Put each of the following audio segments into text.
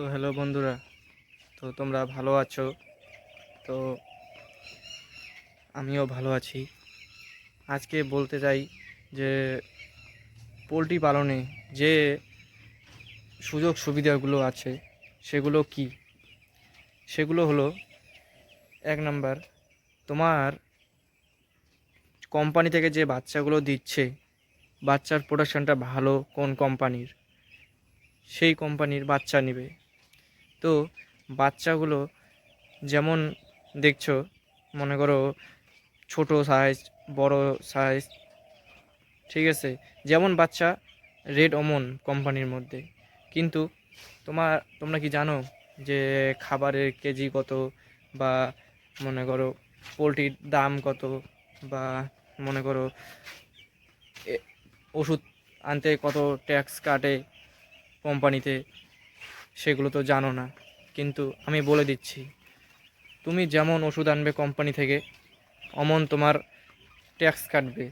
তো হ্যালো বন্ধুরা, তো তোমরা ভালো আছো? তো আমিও ভালো আছি। আজকে বলতে চাই যে পোলট্রি পালনে যে সুযোগ সুবিধাগুলো আছে, সেগুলো কি? সেগুলো হলো, এক নাম্বার, তোমার কোম্পানি থেকে যে বাচ্চাগুলো দিচ্ছে, বাচ্চার প্রোডাকশানটা ভালো কোন কোম্পানির? সেই কোম্পানির বাচ্চা নেবে। তো বাচ্চাগুলো যেমন দেখছ, মনে করো ছোট সাইজ বড় সাইজ ঠিক আছে? যেমন বাচ্চা রেড অমন কোম্পানির মধ্যে। কিন্তু তোমার, তোমরা কি জানো যে খাবারের কেজি কত বা মনে করো পোলট্রির দাম কত বা মনে করো ওষুধ আনতে কত ট্যাক্স কাটে কোম্পানিতে সেগুলো তো জানো না, কিন্তু আমি বলে দিচ্ছি, তুমি যেমন ওষুধ আনবে কোম্পানি থেকে, অমন তোমার ট্যাক্স কাটবে।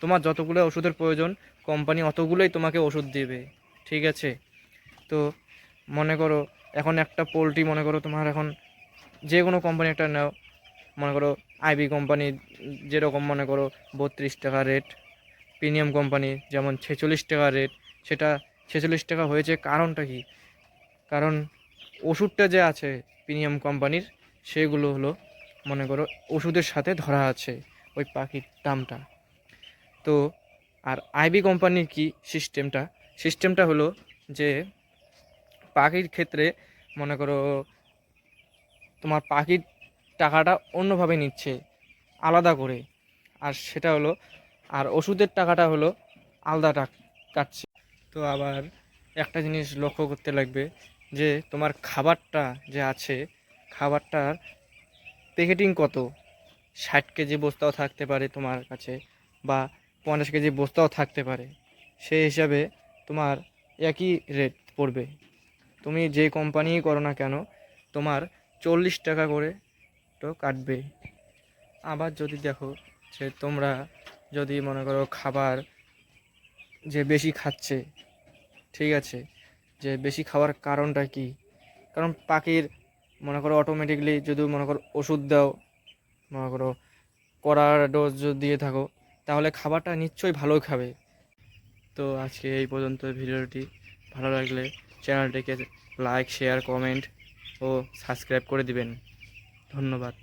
তোমার যতগুলো ওষুধের প্রয়োজন কোম্পানি অতগুলোই তোমাকে ওষুধ দেবে, ঠিক আছে? তো মনে করো, এখন একটা পোলট্রি, মনে করো তোমার এখন যে কোনো কোম্পানি একটা নাও, মনে করো আইবি কোম্পানি যেরকম মনে করো বত্রিশ টাকা রেট প্রিমিয়াম কোম্পানি যেমন ছেচল্লিশ টাকা রেট সেটা ছেচল্লিশ টাকা হয়েছে, কারণটা কি? কারণ ওষুধটা যে আছে প্রিমিয়াম কোম্পানির, সেগুলো হলো, মনে করো, ওষুধের সাথে ধরা আছে ওই পাখির দামটা। তো, আর আইবি কোম্পানির কি সিস্টেমটা? সিস্টেমটা হলো যে, পাখির ক্ষেত্রে, মনে করো, তোমার পাখির টাকাটা অন্যভাবে নিচ্ছে, আলাদা করে। আর সেটা হলো, আর ওষুধের টাকাটা হলো, আলাদা কাটছে। তো আবার একটা জিনিস লক্ষ্য করতে লাগবে যে তোমার খাবারটা যে আছে, খাবারটার প্যাকেটিং কত? ষাট কেজি বস্তাও থাকতে পারে তোমার কাছে বা পঞ্চাশ কেজি বস্তাও থাকতে পারে। সেই হিসাবে তোমার একই রেট পড়বে। তুমি যে কোম্পানিই করো না কেন, তোমার চল্লিশ টাকা করে তো কাটবে। আবার যদি দেখো যে তোমরা যদি মনে করো খাবার যে বেশি খাচ্ছে, ঠিক আছে যে বেশি খাওয়ার কারণটা কি? কারণ পাখির, মনে করো অটোমেটিকলি যদি মনে করো ওষুধ দাও, মনে করো কড়ার ডোজ যদি দিয়ে থাকো, তাহলে খাবারটা নিশ্চয়ই ভালোই খাবে। তো আজকে এই পর্যন্ত ভিডিওটি ভালো লাগলে চ্যানেলটিকে লাইক শেয়ার কমেন্ট ও সাবস্ক্রাইব করে দিবেন। ধন্যবাদ।